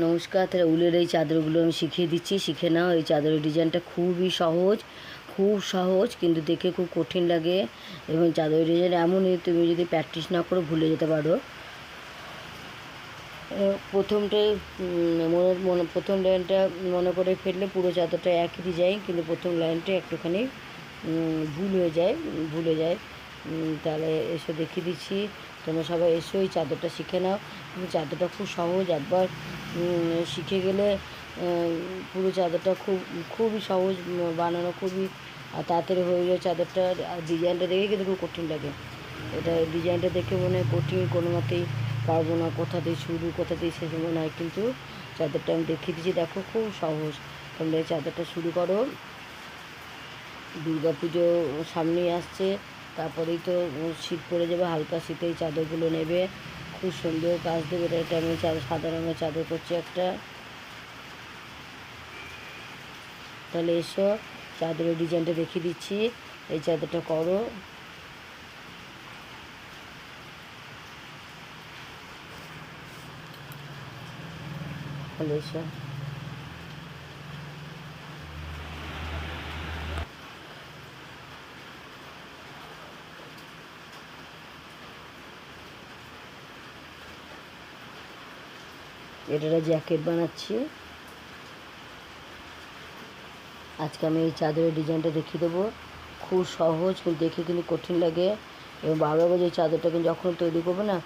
নমস্কার, তাহলে উলের এই চাদরগুলো আমি শিখিয়ে দিচ্ছি। শিখে নাও, এই চাদরের ডিজাইনটা খুবই সহজ, খুব সহজ, কিন্তু দেখে খুব কঠিন লাগে। এবং চাদরের ডিজাইন এমনই, তুমি যদি প্র্যাকটিস না করো, ভুলে যেতে পারো। প্রথমটাই মনে মনে, প্রথম লাইনটা মনে করে ফেললে পুরো চাদরটা একই ডিজাইন কিন্তু প্রথম লাইনটা একটুখানি ভুল হয়ে যায়, ভুলে যায়। তাহলে এসে দেখিয়ে দিচ্ছি, তোমরা সবাই এসো, এই চাদরটা শিখে নাও। চাদরটা খুব সহজ, একবার শিখে গেলে পুরো চাদরটা খুব, খুবই সহজ বানানো খুবই তাড়াতাড়ি হয়ে যায় চাদরটা ডিজাইনটা দেখে কিন্তু খুব কঠিন লাগে। এটা ডিজাইনটা দেখে মনে হয় কঠিন, কোনো মতেই পারব না, কোথা দিয়ে শুরু, কোথা দিয়ে শেষ মনে হয় কিন্তু চাদরটা আমি দেখিয়ে দিচ্ছি দেখো খুব সহজ। তোমরা এই চাদরটা শুরু করো। দুর্গা পুজো সামনেই আসছে, তারপরেই তো শীত পড়ে যাবে, হালকা শীতে চাদরগুলো নেবে। খুব সুন্দর কাজ দেবে এটা আমি চাদর সাদা রঙের চাদর করছি একটা। তাহলে এসো, চাদরের ডিজাইনটা দেখিয়ে দিচ্ছি। এই চাদরটা করো। তাহলে এসো। এটা জ্যাকেট বানাচ্ছি। আজকে আমি এই চাদরের ডিজাইনটা দেখিয়ে দেবো। খুব সহজ, কিন্তু দেখে কিন্তু কঠিন লাগে। এবং বারবার এই চাদরটা কিন্তু যখন তৈরি করবে না,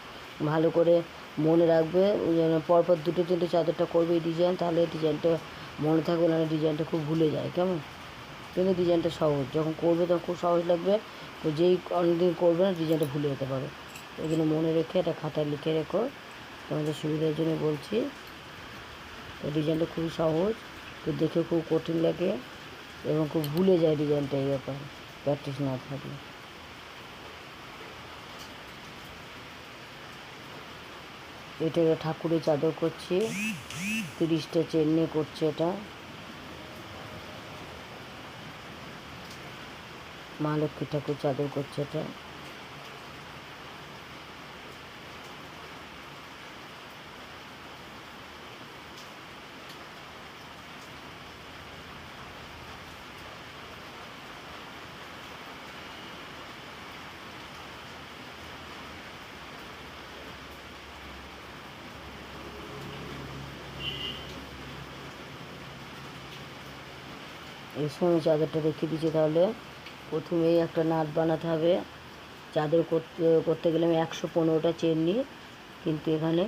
ভালো করে মনে রাখবে জন্য পরপর দুটো তিনটে চাদরটা করবে এই ডিজাইন, তাহলে ডিজাইনটা মনে থাকবে না ডিজাইনটা খুব ভুলে যায়। কেমন? কিন্তু ডিজাইনটা সহজ। যখন করবে তখন খুব সহজ লাগবে। তো যেই অনেকদিন করবে না, ডিজাইনটা ভুলে যেতে পারো এই জন্য মনে রেখে এটা খাতায় লিখে রেখো। তোমাদের সুবিধার জন্য বলছি। তো ডিজাইনটা খুবই সহজ, তো দেখে খুব কঠিন লাগে এবং খুব ভুলে যায় ডিজাইনটা এই ব্যাপারে প্র্যাকটিস না থাকলে। এটা ঠাকুরের চাদর করছি, তিরিশটা চেন নিয়ে করছে এটা। মা লক্ষ্মী ঠাকুর চাদর করছে এটা। এই সময় চাদরটা রেখে দিয়েছি তাহলে প্রথমেই একটা নাট বানাতে হবে। চাদর করতে করতে গেলে আমি একশো পনেরোটা চেন নিই, কিন্তু এখানে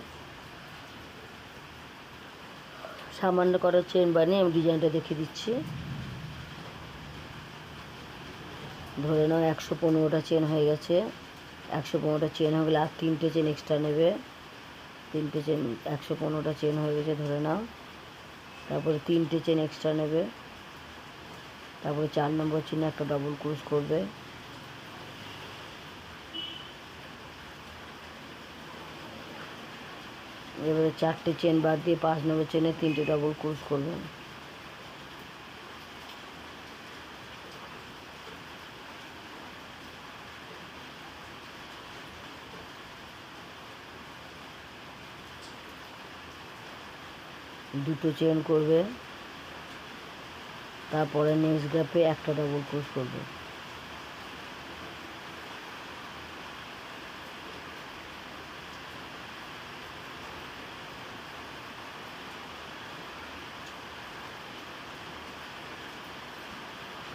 সামান্য করা চেন বানিয়ে আমি ডিজাইনটা দেখিয়ে দিচ্ছি। ধরে নাও একশো পনেরোটা চেন হয়ে গেছে। একশো পনেরোটা চেন হয়ে গেলে আর তিনটে চেন এক্সট্রা নেবে। তিনটে চেন একশো পনেরোটা চেন হয়ে গেছে, ধরে নাও। তারপরে তিনটে চেন এক্সট্রা নেবে। তারপরে চার নম্বর চিহ্নে একটা ডবল ক্রুশ করবে। এবারে চারটে চেন বাদ দিয়ে পাঁচ নম্বর চেনে তিনটে ডবল ক্রুশ করবে। দুটো চেন করবে। তারপরে নেক্সট গ্যাপে একটা ডবল ক্রোশ করবে।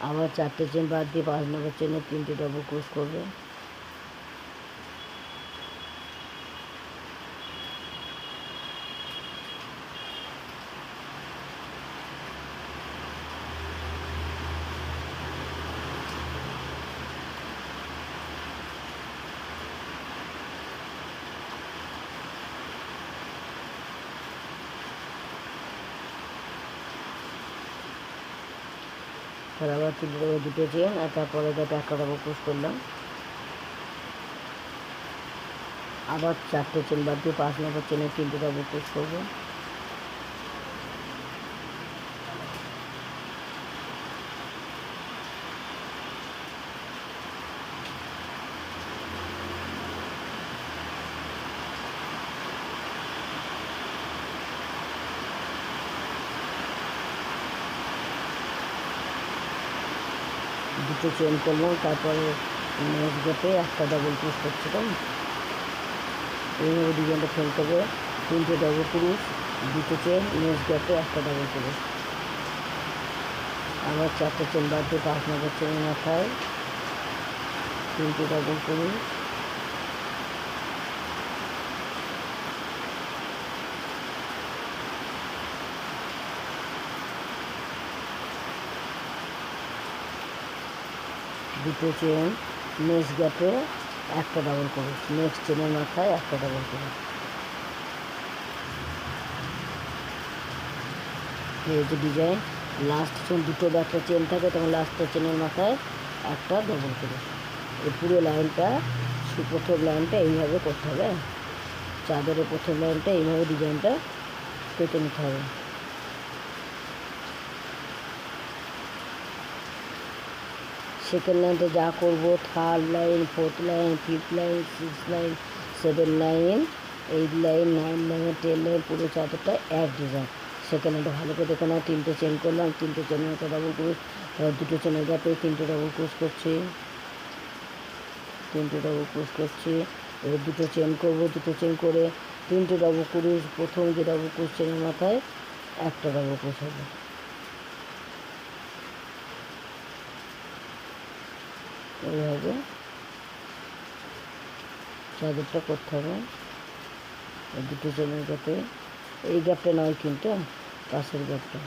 আবার চারটে চেন বাদ দিয়ে পাঁচ নম্বর চেনে তিনটে ডবল ক্রোশ করবে। তার আবার তুলে দেবো দুটো চেন, আর তারপরে একটা ডবল ক্রোশ করলাম। আবার চারটে চেন বাদ দিয়ে পাঁচ নম্বর চেনে তিনটে ডবল ক্রোশ করব। দুটো চেন করলাম, তারপরে নেক্সট গেটে একটা ডাবল ক্রুশ করছিলাম। এইভাবে ডিজাইনটা ফেলতে হবে তিনটে ডাবল ক্রুশ দুটো চেন নেক্সট গেটে একটা ডাবল ক্রুশ আবার চারটে চেন বাড়তে পাঁচ নম্বর চেন মাথায় তিনটে ডাবল ক্রুশ দুটো চেন নেক্সট গ্যাপে একটা ডাবল করুস নেক্সট চেনের মাথায় একটা ডাবল এই যে ডিজাইন লাস্ট চেন দুটো একটা চেন থাকে, তখন লাস্টের চেনের মাথায় একটা ডবল করুস এই পুরো লাইনটা প্রথম লাইনটা এইভাবে করতে হবে। চাদরের প্রথম লাইনটা এইভাবে ডিজাইনটা কেটে নিতে হবে। সেকেন্ড লাইনটা যা করব third line fourth line fifth line six line seven line eight line nine line ten line পুরো চাদরটা এক ডিজাইন সেকেন্ড লাইনটা ভালো করে দেখে না, তিনটে চেন করলাম, তিনটে চেনের একটা ডাবল ক্রুশ দুটো চেনের গ্যাপে তিনটে ডাবল ক্রুশ করছি। তিনটে ডাবল ক্রুশ করছি, এবার দুটো চেন করব, দুটো চেন করে তিনটে ডাবল ক্রুশ প্রথম যে ডাবল ক্রুশ চেনের মাথায় একটা ডাবল ক্রুশ হবে। এইভাবে চাদরটা করতে হবে। দুটো চেনের গ্যাপে এই গ্যাপটা নয় কিন্তু পাশের গ্যাপটা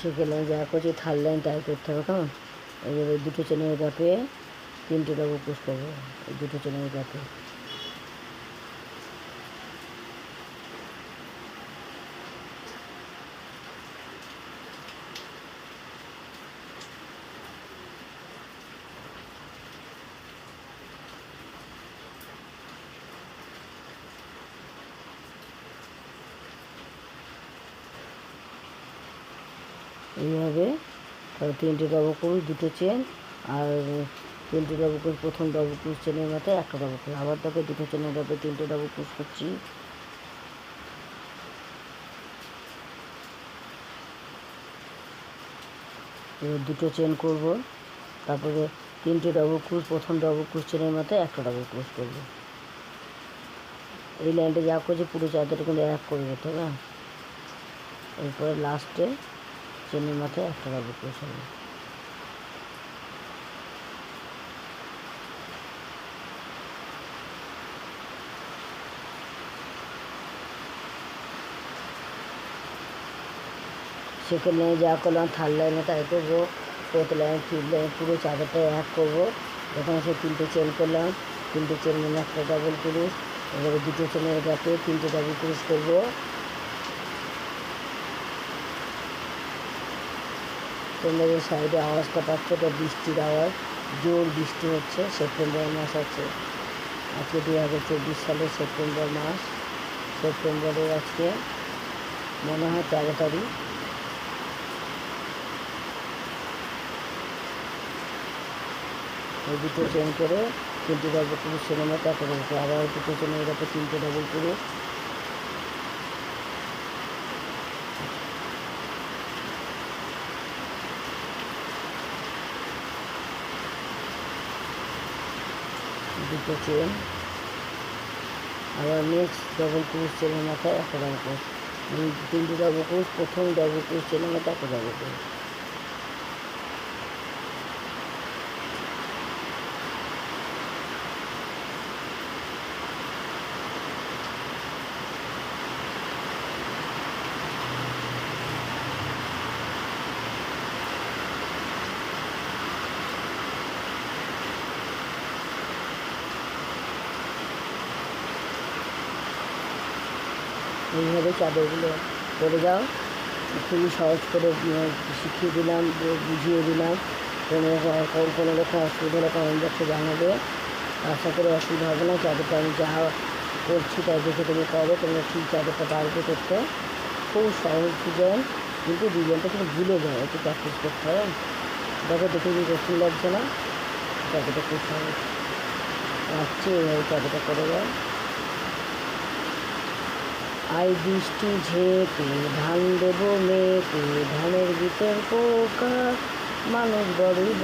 সেকেন্ড লাইন যা করছি থার্ড লাইন তাই করতে হবে, কেমন? এইভাবে এই দুটো চেনের গাপে তিনটে ডাবল পুষ করব দুটো চেনের গ্যাপে এইভাবে তারপর তিনটে ডাবল ক্রুশ দুটো চেন আর তিনটে ডাবল ক্রুশ প্রথম ডাবল ক্রুশ চেনের মাথায় একটা ডাবল ক্রুশ আবার তাকে দুটো চেনের ডাবে তিনটে ডাবল ক্রুশ করছি। দুটো চেন করব। তারপরে তিনটে ডাবল ক্রুশ প্রথম ডাবল ক্রুশ চেনের মাথায় একটা ডাবল ক্রুশ করব। এই লাইনটা যা করছে পুরো চাদরটা কিন্তু এক করে যেতে হবে? এরপরে লাস্টে চেনের মাথায় একটা ডাবল ক্রোশ হবে সেকেন্ড লাইনে যা করলাম থার্ড লাইনে তাই করব ফোর্থ লাইন ফিফথ লাইন পুরো চাদরটা এক করব। যখন সে তিনটে চেন করলাম, তিনটে চেন একটা ডাবল ক্রুশ এবারে দুটো চেনের গ্যাপে তিনটে ডাবল ক্রুশ করব। তোমরা যে সাইডে আওয়াজটা পাচ্ছ ওটা বৃষ্টির আওয়াজ, জোর বৃষ্টি হচ্ছে, সেপ্টেম্বর মাস আছে। আজকে দু হাজার চব্বিশ সালের সেপ্টেম্বর মাস, সেপ্টেম্বরের আজকে মনে হয় তেরো তারিখ। এই দুটো চেন করে তিনটে ডাবল পুরুষ সিনেমা একটা ডাবল করে আবার দুটো চেন এটাতে তিনটে ডাবল পুরুষ দুটো চেন আবার নেক্সট ডবল ক্রুজ চেনের মাথায় একটা ডাবল ক্রুজ তিনটে ডাবল ক্রুজ প্রথম ডাবল ক্রুজ চেনের মাথায় একটা ডাবল ক্রুজ এইভাবে চাদরগুলো করে যাও। খুবই সহজ করে শিখিয়ে দিলাম, বুঝিয়ে দিলাম। কোনো রকম কোনো রকম অসুবিধা হলে কমেন্ট বক্সে জানাবে। আশা করে অসুবিধা হবে না। চাদরটা আমি যা করছি তাই দেখে তুমি করো, তোমরা ঠিক চাদরটা পারবে করতে। খুব সহজ ডিজাইন কিন্তু ডিজাইনটা কিন্তু ভুলে যায় একটু প্র্যাকটিস করতে হবে। দেখো দেখে কি কঠিন লাগছে না? চাদরটা খুব সহজ। আসছে এইভাবে চাদরটা করে যায় আই বৃষ্টি ঝেপে ধান দেবো মেপে ধানের ভিতর পোকা মানুষ গরিব